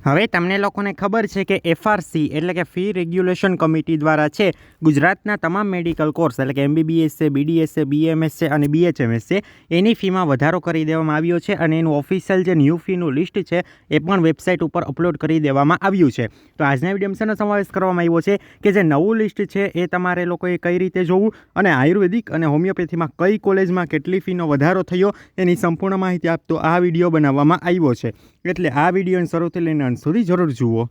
હવે તમને લોકોને ખબર છે કે એફઆરસી એટલે કે ફી રેગ્યુલેશન કમિટી દ્વારા છે ગુજરાતના તમામ મેડિકલ કોર્સ એટલે કે એમબીબીએસ છે બીડીએસ છે બીએમએસ છે અને બીએચએમએસ છે એની ફીમાં વધારો કરી દેવામાં આવ્યો છે અને એનું ઓફિશિયલ જે ન્યૂ ફીનું લિસ્ટ છે એ પણ વેબસાઇટ ઉપર અપલોડ કરી દેવામાં આવ્યું છે. તો આજના વીડિયો સમાવેશ કરવામાં આવ્યો છે કે જે નવું લિસ્ટ છે એ તમારે લોકોએ કઈ રીતે જોવું અને આયુર્વેદિક અને હોમિયોપેથીમાં કઈ કોલેજમાં કેટલી ફીનો વધારો થયો એની સંપૂર્ણ માહિતી આપતો આ વીડિયો બનાવવામાં આવ્યો છે. એટલે આ વિડીયોની શરૂથી લઈને અંત સુધી જરૂર જુઓ.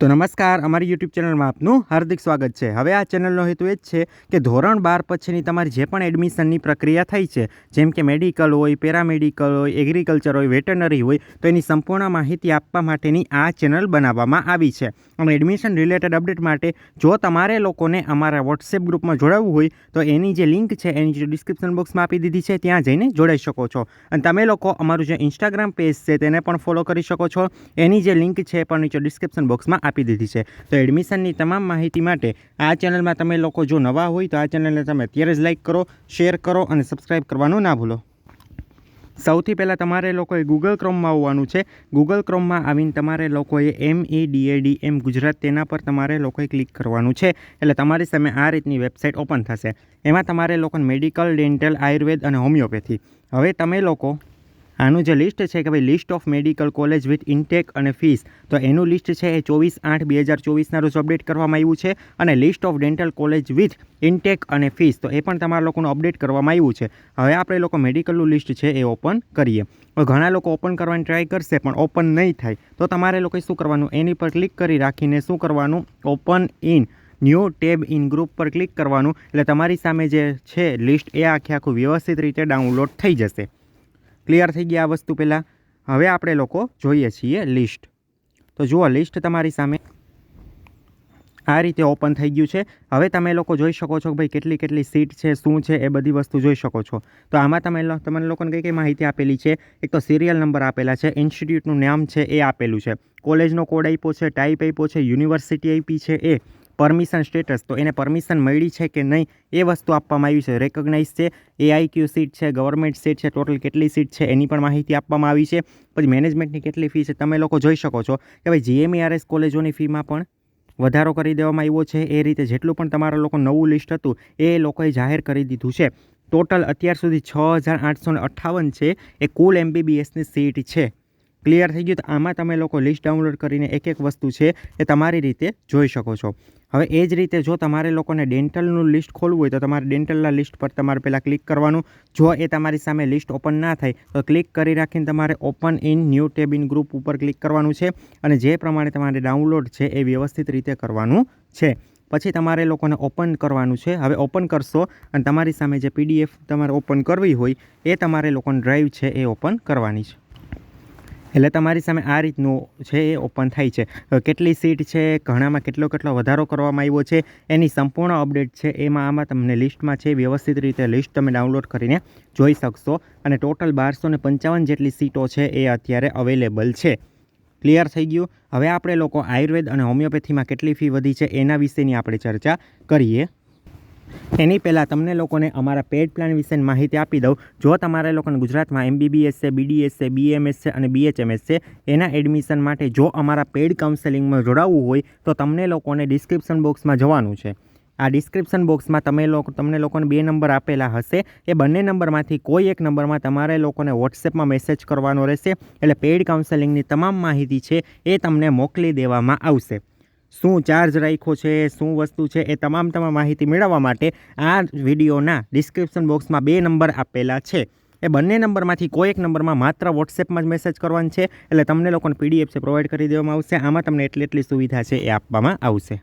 તો નમસ્કાર, અમારી યુટ્યુબ ચેનલમાં આપનું હાર્દિક સ્વાગત છે. હવે આ ચેનલનો હેતુ એ જ છે કે ધોરણ બાર પછીની તમારી જે પણ એડમિશનની પ્રક્રિયા થઈ છે, જેમ કે મેડિકલ હોય, પેરામેડિકલ હોય, એગ્રીકલ્ચર હોય, વેટરનરી હોય, તો એની સંપૂર્ણ માહિતી આપવા માટેની આ ચેનલ બનાવવામાં આવી છે. અને એડમિશન રિલેટેડ અપડેટ માટે જો તમારે લોકોને અમારા વોટ્સએપ ગ્રુપમાં જોડાવવું હોય, તો એની જે લિંક છે, એની જે ડિસ્ક્રિપ્શન બોક્સમાં આપી દીધી છે, ત્યાં જઈને જોડાઈ શકો છો. અને તમે લોકો અમારું જે ઇન્સ્ટાગ્રામ પેજ છે, તેને પણ ફોલો કરી શકો છો. એની જે લિંક છે પણ નીચે ડિસ્ક્રિપ્શન બોક્સમાં આપી દીધી છે. તો એડમિશનની તમામ માહિતી માટે આ ચેનલમાં તમે લોકો જો નવા હોય તો આ ચેનલને તમે અત્યારે જ લાઇક કરો, શેર કરો અને સબસ્ક્રાઈબ કરવાનું ના ભૂલો. સૌથી પહેલાં તમારે લોકોએ ગૂગલ ક્રોમમાં આવવાનું છે. ગૂગલ ક્રોમમાં આવીને તમારે લોકોએ એમ એ ડીએડી એમ ગુજરાત તેના પર તમારે લોકોએ ક્લિક કરવાનું છે. એટલે તમારી સામે આ રીતની વેબસાઇટ ઓપન થશે. એમાં તમારે લોકોને મેડિકલ, ડેન્ટલ, આયુર્વેદ અને હોમિયોપેથી. હવે તમે લોકો આનું જે લિસ્ટ છે કે ભાઈ list of medical college with intake અને ફીસ તો એનું લિસ્ટ છે એ ચોવીસ આઠ બે હજાર ચોવીસના રોજ અપડેટ કરવામાં આવ્યું છે અને list of dental college with intake અને ફીસ તો એ પણ તમારા લોકોનું અપડેટ કરવામાં આવ્યું છે. હવે આપણે લોકો મેડિકલનું લિસ્ટ છે એ ઓપન કરીએ. ઘણા લોકો ઓપન કરવાની ટ્રાય કરશે પણ ઓપન નહીં થાય. તો તમારે લોકોએ શું કરવાનું? એની પર ક્લિક કરી રાખીને શું કરવાનું? Open in new tab in group પર ક્લિક કરવાનું. એટલે તમારી સામે જે છે લિસ્ટ એ આખે આખું વ્યવસ્થિત રીતે ડાઉનલોડ થઈ જશે. ક્લિયર થઈ ગયા આ વસ્તુ પહેલાં. હવે આપણે લોકો જોઈએ છીએ લિસ્ટ. તો જુઓ, લિસ્ટ તમારી સામે આ રીતે ઓપન થઈ ગયું છે. હવે તમે લોકો જોઈ શકો છો કે ભાઈ કેટલી કેટલી સીટ છે, શું છે, એ બધી વસ્તુ જોઈ શકો છો. તો આમાં તમે તમને લોકોને કઈ કઈ માહિતી આપેલી છે? એક તો સિરિયલ નંબર આપેલા છે ઇન્સ્ટિટ્યૂટનું નામ છે, એ આપેલું છે. કોલેજનો કોડ આપ્યો છે ટાઈપ આપ્યો છે યુનિવર્સિટી આપી છે, એ પરમિશન સ્ટેટસ, તો એને પરમિશન મળી છે કે નહીં, એ વસ્તુ આપવામાં આવી છે. રેકગ્નાઇઝ છે એઆઈક્યુ સીટ છે ગવર્મેન્ટ સીટ છે ટોટલ કેટલી સીટ છે, એની પણ માહિતી આપવામાં આવી છે. પછી મેનેજમેન્ટની કેટલી ફી છે, તમે લોકો જોઈ શકો છો કે ભાઈ જીએમઈઆરએસ કોલેજોની ફીમાં પણ વધારો કરી દેવામાં આવ્યો છે. એ રીતે જેટલું પણ તમારા લોકો નવું લિસ્ટ હતું, એ લોકોએ જાહેર કરી દીધું છે. ટોટલ અત્યાર સુધી છ હજાર આઠસો અઠ્ઠાવન છે, એ કુલ એમબીબીએસની સીટ છે. ક્લિયર થઈ ગયું તો આમાં તમે લોકો લિસ્ટ ડાઉનલોડ કરીને એક એક વસ્તુ છે એ તમારી રીતે જોઈ શકો છો. હવે એ જ રીતે જો તમારે લોકોને ડેન્ટલનું લિસ્ટ ખોલવું હોય તો તમારે ડેન્ટલના લિસ્ટ પર તમારે પહેલાં ક્લિક કરવાનું. જો એ તમારી સામે લિસ્ટ ઓપન ના થાય તો ક્લિક કરી રાખીને તમારે open in new tab in group ઉપર ક્લિક કરવાનું છે અને જે પ્રમાણે તમારે ડાઉનલોડ છે એ વ્યવસ્થિત રીતે કરવાનું છે. પછી તમારે લોકોને ઓપન કરવાનું છે. હવે ઓપન કરશો અને તમારી સામે જે પીડીએફ તમારે ઓપન કરવી હોય એ તમારે લોકોને ડ્રાઈવ છે એ ઓપન કરવાની છે. એટલે તમારી સામે આ રીતનું છે એ ઓપન થાય છે. કેટલી સીટ છે, ઘણામાં કેટલો કેટલો વધારો કરવામાં આવ્યો છે, એની સંપૂર્ણ અપડેટ છે, એમાં આમાં તમને લિસ્ટમાં છે, વ્યવસ્થિત રીતે લિસ્ટ તમે ડાઉનલોડ કરીને જોઈ શકશો. અને ટોટલ બારસો ને પંચાવન જેટલી સીટો છે એ અત્યારે અવેલેબલ છે. ક્લિયર થઈ ગયું? હવે આપણે લોકો આયુર્વેદ અને હોમિયોપેથીમાં કેટલી ફી વધી છે એના વિશેની આપણે ચર્ચા કરીએ. એની પહેલાં તમને લોકોને અમારા પેડ પ્લાન વિશેની માહિતી આપી દઉં. જો તમારા લોકોને ગુજરાતમાં એમબીબીએસ છે બીડીએસ છે બીએમએસ છે અને બીએચએમએસ છે, એના એડમિશન માટે જો અમારા પેડ કાઉન્સેલિંગમાં જોડાવવું હોય, તો તમને લોકોને ડિસ્ક્રિપ્શન બોક્સમાં જવાનું છે. આ ડિસ્ક્રિપ્શન બોક્સમાં તમે લોકો, તમને લોકોને બે નંબર આપેલા હશે. એ બંને નંબરમાંથી કોઈ એક નંબરમાં તમારે લોકોને વોટ્સએપમાં મેસેજ કરવાનો રહેશે. એટલે પેઇડ કાઉન્સેલિંગની તમામ માહિતી છે એ તમને મોકલી દેવામાં આવશે. શું ચાર્જ રાખ્યો છે, શું વસ્તુ છે, એ તમામ તમામ માહિતી મેળવવા માટે આ વિડીયોના ડિસ્ક્રિપ્શન બોક્સમાં બે નંબર આપેલા છે. એ બંને નંબરમાંથી કોઈ એક નંબરમાં માત્ર વોટ્સએપમાં જ મેસેજ કરવાનો છે, એટલે તમને લોકોને પીડીએફ છે પ્રોવાઈડ કરી દેવામાં આવશે. આમાં તમને એટલી એટલી સુવિધા છે એ આપવામાં આવશે.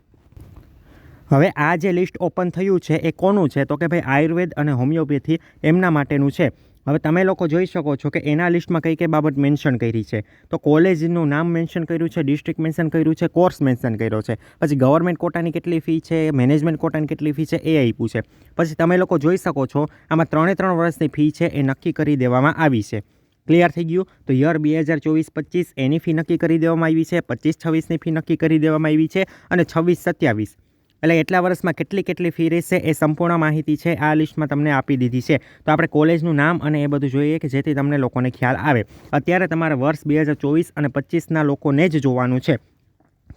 હવે આ જે લિસ્ટ ઓપન થયું છે, એ કોનું છે? તો કે ભાઈ આયુર્વેદ અને હોમિયોપેથી એમના માટેનું છે. હવે તમે લોકો જોઈ શકો છો કે એના લિસ્ટમાં કઈ કઈ બાબત મેન્શન કરી છે. તો કોલેજનું નામ મેન્શન કર્યું છે, ડિસ્ટ્રિક્ટ મેન્શન કર્યું છે, કોર્સ મેન્શન કર્યો છે. પછી ગવર્મેન્ટ કોટાની કેટલી ફી છે, મેનેજમેન્ટ કોટાની કેટલી ફી છે, એ આપ્યું છે. પછી તમે લોકો જોઈ શકો છો આમાં ત્રણે ત્રણ વર્ષની ફી છે, એ નક્કી કરી દેવામાં આવી છે. ક્લિયર થઈ ગયું? તો યર બે હજાર ચોવીસ પચીસ એની ફી નક્કી કરી દેવામાં આવી છે, પચીસ છવ્વીસની ફી નક્કી કરી દેવામાં આવી છે અને છવ્વીસ સત્યાવીસ. એટલે એટલા વર્ષમાં કેટલી કેટલી ફી રહેશે એ સંપૂર્ણ માહિતી છે, આ લિસ્ટમાં તમને આપી દીધી છે. તો આપણે કોલેજનું નામ અને એ બધું જોઈએ કે જેથી તમને લોકોને ખ્યાલ આવે. અત્યારે તમારે વર્ષ બે હજાર ચોવીસ અને પચીસના લોકોને જ જોવાનું છે.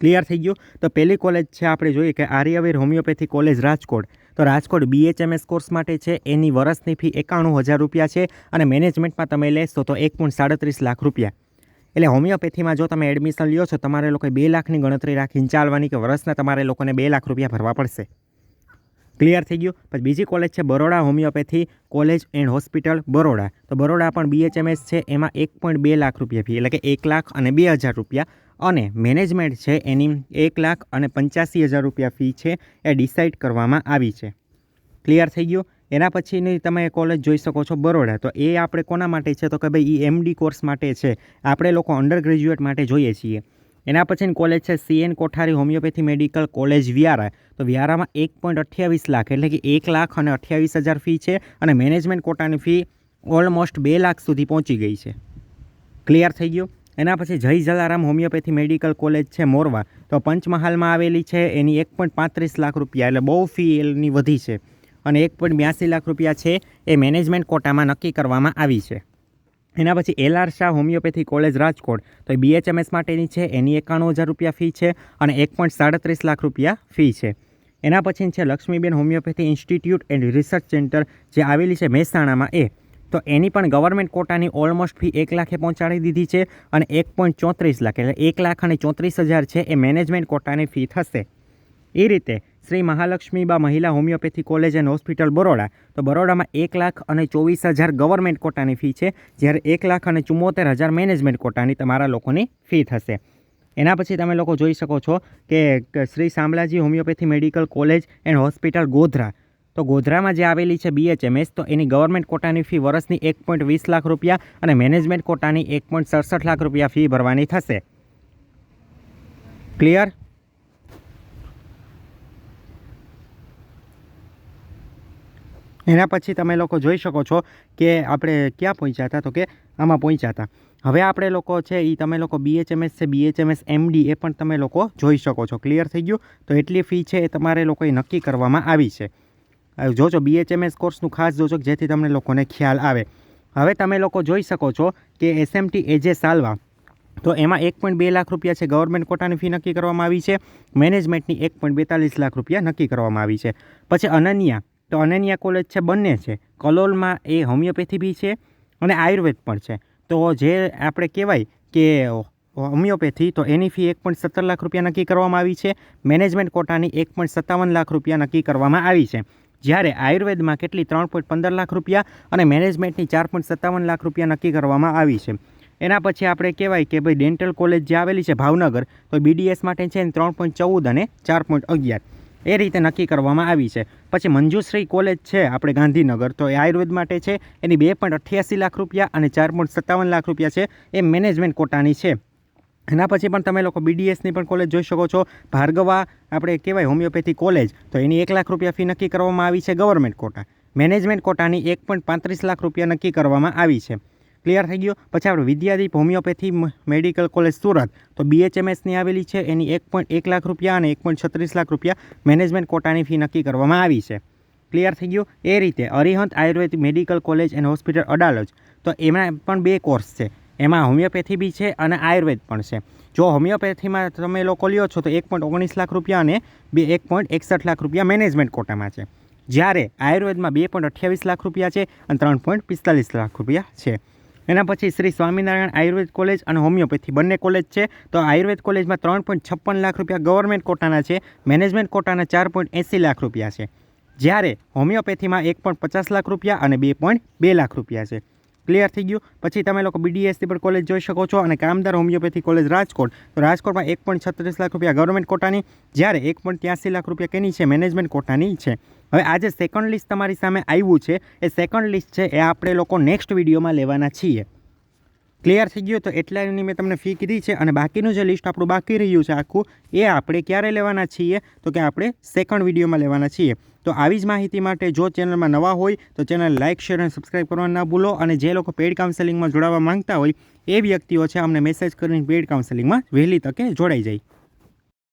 ક્લિયર થઈ ગયું? તો પહેલી કોલેજ છે આપણે જોઈએ કે આર્યવીર હોમિયોપેથી કોલેજ રાજકોટ. તો રાજકોટ બીએચએમએસ કોર્સ માટે છે, એની વર્ષની ફી એકાણું હજાર રૂપિયા છે અને મેનેજમેન્ટમાં તમે લેશો તો એક પોઈન્ટ સાડત્રીસ લાખ રૂપિયા. એટલે હોમિયોપેથીમાં જો તમે એડમિશન લ્યો છો, તમારે લોકોએ બે લાખની ગણતરી રાખીને ચાલવાની કે વર્ષના તમારે લોકોને બે લાખ રૂપિયા ભરવા પડશે. ક્લિયર થઈ ગયું? પછી બીજી કોલેજ છે Baroda homeopathy college and hospital Baroda. તો બરોડા પણ બીએચએમએસ છે, એમાં એક પોઈન્ટ બે લાખ રૂપિયા ફી એટલે કે એક લાખ અને બે હજાર રૂપિયા. અને મેનેજમેન્ટ છે, એની એક લાખ અને પંચ્યાસી હજાર રૂપિયા ફી છે, એ ડિસાઇડ કરવામાં આવી છે. ક્લિયર થઈ ગયું? એના પછીની તમે કોલેજ જોઈ શકો છો બરોડા. તો એ આપણે કોના માટે છે? તો કે ભાઈ એ એમડી કોર્સ માટે છે. આપણે લોકો અંડર ગ્રેજ્યુએટ માટે જોઈએ છીએ. એના પછીની કોલેજ છે CN Kothari homeopathy medical college Vyara. તો વ્યારામાં એક પોઈન્ટ અઠ્યાવીસ લાખ, એટલે કે એક લાખ અને અઠ્યાવીસ હજાર ફી છે અને મેનેજમેન્ટ કોટાની ફી ઓલમોસ્ટ બે લાખ સુધી પહોંચી ગઈ છે. ક્લિયર થઈ ગયું? એના પછી જય જલારામ હોમિયોપેથી મેડિકલ કોલેજ છે મોરવા. તો પંચમહાલમાં આવેલી છે. એની એક પોઈન્ટ પાંત્રીસ લાખ રૂપિયા, એટલે બહુ ફી એની વધી છે. અને એક પોઈન્ટ બ્યાસી લાખ રૂપિયા છે એ મેનેજમેન્ટ કોટામાં નક્કી કરવામાં આવી છે. એના પછી L R Shah homeopathy college Rajkot. તો એ બીએચએમએસ માટેની છે, એની એકાણું હજાર રૂપિયા ફી છે અને એક પોઈન્ટ સાડત્રીસ લાખ રૂપિયા ફી છે. એના પછી છે Laxmiben homeopathy institute and research centre, જે આવેલી છે મહેસાણામાં એ. તો એની પણ ગવર્મેન્ટ કોટાની ઓલમોસ્ટ ફી એક લાખે પહોંચાડી દીધી છે અને એક પોઈન્ટ ચોત્રીસ લાખ, એટલે એક લાખ અને ચોત્રીસ હજાર છે એ મેનેજમેન્ટ કોટાની ફી થશે. એ રીતે Shri Mahalakshmiba Mahila homeopathy college and hospital Baroda. તો બરોડામાં એક લાખ અને ચોવીસ હજાર ગવર્મેન્ટ કોટાની ફી છે. જ્યારે એક લાખ અને ચુમ્મોતેર હજાર મેનેજમેન્ટ કોટાની તમારા લોકોની ફી થશે. એના પછી તમે લોકો જોઈ શકો છો કે Shri Shamlaji homeopathy medical college and hospital Godhra. તો ગોધરામાં જે આવેલી છે બીએચએમએસ તો એની ગવર્મેન્ટ કોટાની ફી વર્ષની એક પોઈન્ટ વીસ લાખ રૂપિયા અને મેનેજમેન્ટ કોટાની એક પોઈન્ટ સડસઠ લાખ રૂપિયા ફી ભરવાની થશે. ક્લિયર? એના પછી તમે લોકો જોઈ શકો છો કે આપણે ક્યાં પહોંચ્યા હતા તો કે આમાં પહોંચ્યા હતા. હવે આપણે લોકો છે એ તમે લોકો બીએચએમએસ છે બીએચએમએસ એમડી એ પણ તમે લોકો જોઈ શકો છો. ક્લિયર થઈ ગયું? તો એટલી ફી છે એ તમારે લોકોએ નક્કી કરવામાં આવી છે. જોજો બીએચએમએસ કોર્સનું ખાસ જોજો જેથી તમને લોકોને ખ્યાલ આવે. હવે તમે લોકો જોઈ શકો છો કે એસએમટી એજે સાલવા, તો એમાં એક પોઈન્ટ બે લાખ રૂપિયા છે ગવર્મેન્ટ કોટાની ફી નક્કી કરવામાં આવી છે. મેનેજમેન્ટની એક પોઈન્ટ બેતાલીસ લાખ રૂપિયા નક્કી કરવામાં આવી છે. પછી અનન્યા તો અનન્યા કોલેજ છે, બંને છે. કલોલમાં એ હોમિયોપેથી બી છે અને આયુર્વેદ પણ છે. તો જે આપણે કહેવાય કે હોમિયોપેથી, તો એની ફી એક પોઈન્ટ સત્તર લાખ રૂપિયા નક્કી કરવામાં આવી છે. મેનેજમેન્ટ કોટાની એક પોઈન્ટ સત્તાવન લાખ રૂપિયા નક્કી કરવામાં આવી છે. જ્યારે આયુર્વેદમાં કેટલી? ત્રણ પોઈન્ટ પંદર લાખ રૂપિયા અને મેનેજમેન્ટની ચાર પોઈન્ટ સત્તાવન લાખ રૂપિયા નક્કી કરવામાં આવી છે. એના પછી આપણે કહેવાય કે ભાઈ ડેન્ટલ કોલેજ જે આવેલી છે ભાવનગર, તો બીડીએસ માટે છે ત્રણ પોઈન્ટ ચૌદ અને ચાર પોઈન્ટ અગિયાર. એ રીતે નક્કી કરવામાં આવી છે. પછી મંજુશ્રી કોલેજ છે, આપણે ગાંધીનગર. તો એ આયુર્વેદ માટે છે, એની બે પોઈન્ટ અઠ્યાસી લાખ રૂપિયા અને ચાર પોઈન્ટ સત્તાવન લાખ રૂપિયા છે, એ મેનેજમેન્ટ કોટાની છે. એના પછી પણ તમે લોકો બીડીએસની પણ કોલેજ જોઈ શકો છો. ભાર્ગવા, આપણે કહેવાય હોમિયોપેથી કોલેજ. તો એની એક લાખ રૂપિયા ફી નક્કી કરવામાં આવી છે ગવર્મેન્ટ કોટા. મેનેજમેન્ટ કોટાની એક પોઈન્ટ પાંત્રીસ લાખ રૂપિયા નક્કી કરવામાં આવી છે. ક્લિયર થઈ ગયું. પછી આપણે Vidyadeep homeopathy medical college Surat. તો બીએચએમએસની આવેલી છે. એની એક પોઈન્ટ એક લાખ રૂપિયા અને એક પોઈન્ટ છત્રીસ લાખ રૂપિયા મેનેજમેન્ટ કોટાની ફી નક્કી કરવામાં આવી છે. ક્લિયર થઈ ગયું? એ રીતે Arihant Ayurved medical college and hospital Adalaj. તો એમાં પણ બે કોર્સ છે. એમાં હોમિયોપેથી બી છે અને આયુર્વેદ પણ છે. જો હોમિયોપેથીમાં તમે લોકો લ્યો છો, તો એક પોઈન્ટ ઓગણીસ લાખ રૂપિયા અને બે, એક પોઈન્ટ એકસઠ લાખ રૂપિયા મેનેજમેન્ટ કોટામાં છે. જ્યારે આયુર્વેદમાં બે પોઈન્ટ અઠ્યાવીસ લાખ રૂપિયા છે અને ત્રણ પોઈન્ટ પિસ્તાલીસ લાખ રૂપિયા છે. એના પછી શ્રી સ્વામિનારાયણ આયુર્વેદ કોલેજ અને હોમિયોપેથી. બંને કોલેજ છે. તો આયુર્વેદ કોલેજમાં ત્રણ પોઈન્ટ છપ્પન લાખ રૂપિયા ગવર્મેન્ટ કોટાના છે. મેનેજમેન્ટ કોટાના ચાર પોઈન્ટ એંસી લાખ રૂપિયા છે. જ્યારે હોમિયોપેથીમાં એક પોઈન્ટ પચાસ લાખ રૂપિયા અને બે પોઈન્ટ બે લાખ રૂપિયા છે. ક્લિયર થઈ ગયું? પછી તમે લોકો બીડીએસસી પણ કોલેજ જોઈ શકો છો અને કામદાર હોમિયોપેથી કોલેજ રાજકોટ. તો રાજકોટમાં એક પોઈન્ટ છત્રીસ લાખ રૂપિયા ગવર્મેન્ટ કોટાની, જ્યારે એક પોઈન્ટ ત્યાંસી લાખ રૂપિયા કેની છે? મેનેજમેન્ટ કોટાની છે. હવે આજે સેકન્ડ લિસ્ટ તમારી સામે આવ્યું છે, એ સેકન્ડ લિસ્ટ છે, એ આપણે લોકો નેક્સ્ટ વિડીયોમાં લેવાના છીએ. ક્લિયર થઈ ગયું? તો એટલાની મેં તમને ફી કીધી છે અને બાકીનું જે લિસ્ટ આપણું બાકી રહ્યું છે આખું, એ આપણે ક્યારે લેવાના છીએ? તો કે આપણે સેકન્ડ વિડીયોમાં લેવાના છીએ. તો આવી જ માહિતી માટે જો ચેનલમાં નવા હોય, તો ચેનલ લાઇક શેર અને સબસ્ક્રાઇબ કરવાનું ના ભૂલો અને જે લોકો પેઇડ કાઉન્સેલિંગમાં જોડાવા માંગતા હોય, એ વ્યક્તિઓ છે, અમને મેસેજ કરીને પેઇડ કાઉન્સેલિંગમાં વહેલી તકે જોડાઈ જાય.